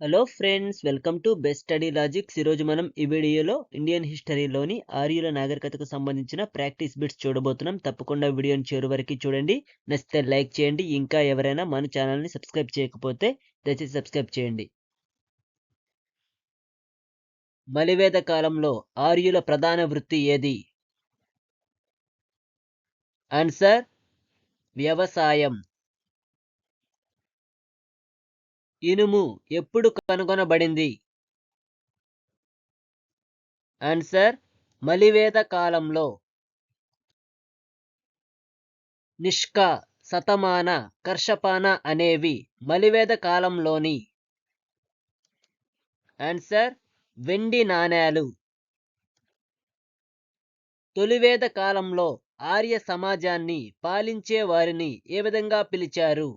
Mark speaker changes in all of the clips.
Speaker 1: Hello friends welcome to best study logics ఈరోజు మనం ఈ వీడియోలో ఇండియన్ హిస్టరీలోని ఆర్యుల నాగరికతకు సంబంధించిన ప్రాక్టీస్ బిట్స్ చూడబోతున్నాం. తప్పకుండా వీడియోని చివరి వరకు చూడండి. నచ్చితే లైక్ చేయండి. ఇంకా ఎవరైనా మన ఛానల్ని సబ్స్క్రైబ్ చేయకపోతే దయచేసి సబ్స్క్రైబ్ చేయండి. మలివేద కాలంలో ఆర్యుల ప్రధాన వృత్తి ఏది? ఆన్సర్ వ్యవసాయం. ఇనుము ఎప్పుడు కనుగొనబడింది? ఆన్సర్ మలివేద కాలంలో. నిష్క శతమాన కర్షపాన అనేవి మలివేద కాలంలోని. ఆన్సర్ వెండి నాణేలు. తొలివేద కాలంలో ఆర్య సమాజాన్ని పాలించే వారిని ఏ విధంగా పిలిచారు?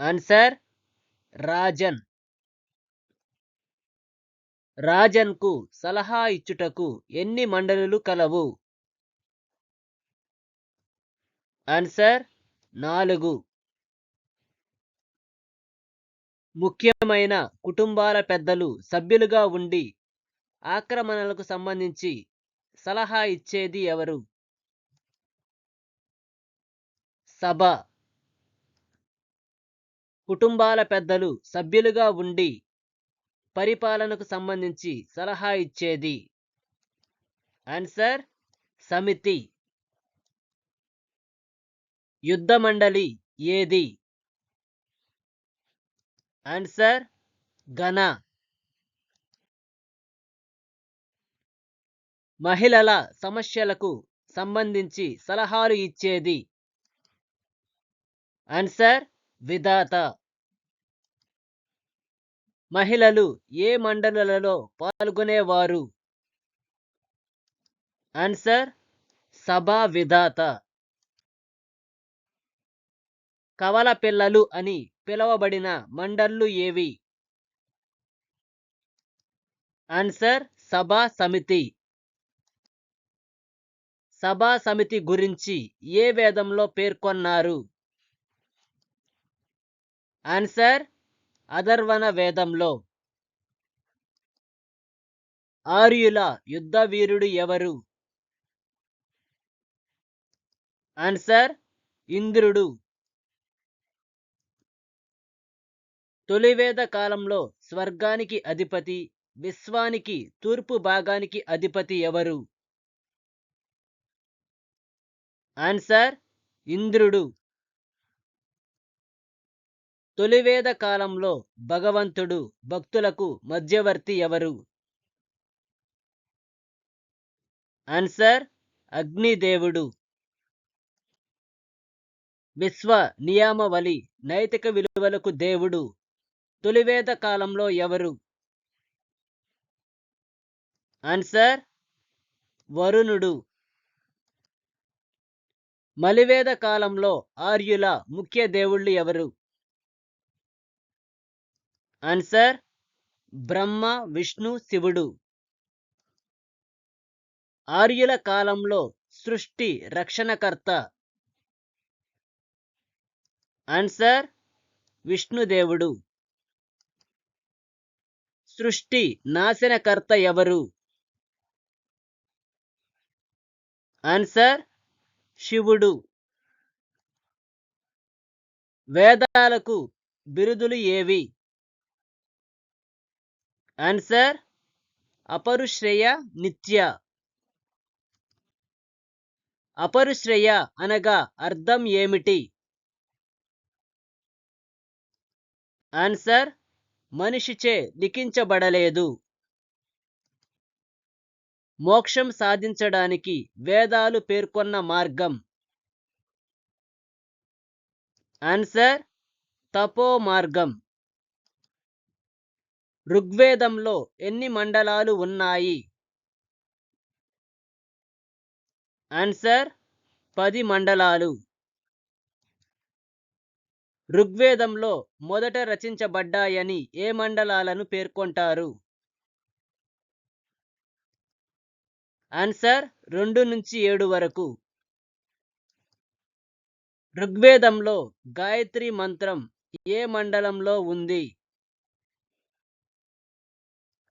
Speaker 1: ఆన్సర్ రాజన్. రాజన్కు సలహా ఇచ్చుటకు ఎన్ని మండలులు కలవు? ఆన్సర్ నాలుగు. ముఖ్యమైన కుటుంబాల పెద్దలు సభ్యులుగా ఉండి ఆక్రమణలకు సంబంధించి సలహా ఇచ్చేది ఎవరు? సభ. కుటుంబాల పెద్దలు సభ్యులుగా ఉండి పరిపాలనకు సంబంధించి సలహా ఇచ్చేది. ఆన్సర్ సమితి. యుద్ధ మండలి ఏది? ఆన్సర్ ఘన. మహిళల సమస్యలకు సంబంధించి సలహాలు ఇచ్చేది. ఆన్సర్ విధాత. మహిళలు ఏ మండలులలో పాల్గొనేవారు? ఆన్సర్ సభా విధాత. కవల పిల్లలు అని పిలువబడిన మండళ్ళు ఏవి? ఆన్సర్ సభా సమితి. సభా సమితి గురించి ఏ వేదంలో పేర్కొన్నారు? ఆన్సర్ అధర్వణ వేదంలో ఆర్యుల యుద్ధ వీరుడు ఎవరు? ఆన్సర్ ఇంద్రుడు. తొలివేద కాలంలో స్వర్గానికి అధిపతి విశ్వానికి తూర్పు భాగానికి అధిపతి ఎవరు? ఆన్సర్ ఇంద్రుడు. తొలివేద కాలంలో భగవంతుడు భక్తులకు మధ్యవర్తి ఎవరు? ఆన్సర్ అగ్నిదేవుడు. విశ్వ నియామవలి నైతిక విలువలకు దేవుడు. తొలివేద కాలంలో ఎవరు? ఆన్సర్ వరుణుడు. మలివేద కాలంలో ఆర్యుల ముఖ్య దేవుళ్ళు ఎవరు? ఆన్సర్ బ్రహ్మ విష్ణు శివుడు ఆర్యుల కాలంలో సృష్టి రక్షణకర్త. ఆన్సర్ విష్ణుదేవుడు సృష్టి నాశనకర్త ఎవరు? ఆన్సర్ శివుడు వేదాలకు బిరుదులు ఏవి? ఆన్సర్ అపరుశ్రేయ నిత్య. అపరుశ్రేయ అనగా అర్థం ఏమిటి? ఆన్సర్ మనిషిచే లిఖించబడలేదు. మోక్షం సాధించడానికి వేదాలు పేర్కొన్న మార్గం. ఆన్సర్ తపో మార్గం. ఋగ్వేదంలో ఎన్ని మండలాలు ఉన్నాయి? ఆన్సర్ పది మండలాలు. ఋగ్వేదంలో మొదట రచించబడ్డాయని ఏ మండలాలను పేర్కొంటారు? ఆన్సర్ రెండు నుంచి ఏడు వరకు. ఋగ్వేదంలో గాయత్రి మంత్రం ఏ మండలంలో ఉంది?